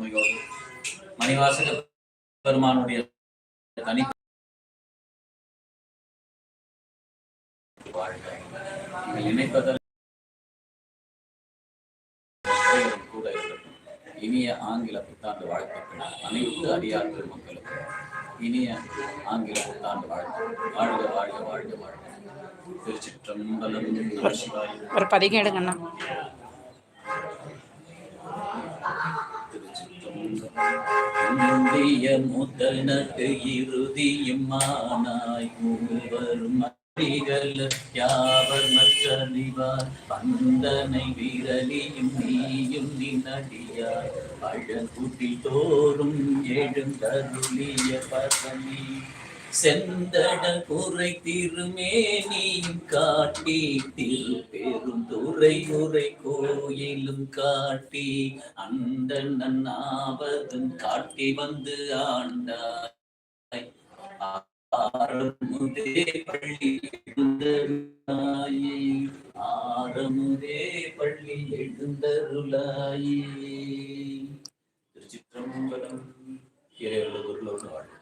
கருணையோடு மணிவாசக பெருமானுடைய தனி வாழ்க. நினைப்பதற்கு கூட இருக்கட்டும். இனிய ஆங்கில புத்தாண்டு வாழ்த்துக்கள். அனைத்து அடியார் பெருமக்களுக்கு இனிய ஆங்கில புத்தாண்டு வாழ்த்து வாழ்க வாழ்க வாழ்க வாழ்க. திருச்சிற்றம்பலம். ஒரு பதிகம் எடுங்கண்ணா முந்திய முதனக்கு இறுதியும் மானாய் மூவரும் அறிகள் யாவர் மற்ற நிவார்? பந்தனை விரலியும் நீயும் நினடியார். அழகுட்டில் தோறும் எழுந்தருளிய பதனி செந்தட குறை திருமேனியும் காட்டி திரு பெரும் துறை உரை கோயிலும் காட்டி அந்த நன்னாவதும் காட்டி வந்து ஆண்டாய். ஆரமுதே பள்ளி எழுந்தருளாயே. ஆரமுதே பள்ளி எழுந்தருளாயே. திருச்சிற்றம்பலம் இறைவர்களோடு வாழ்க்கை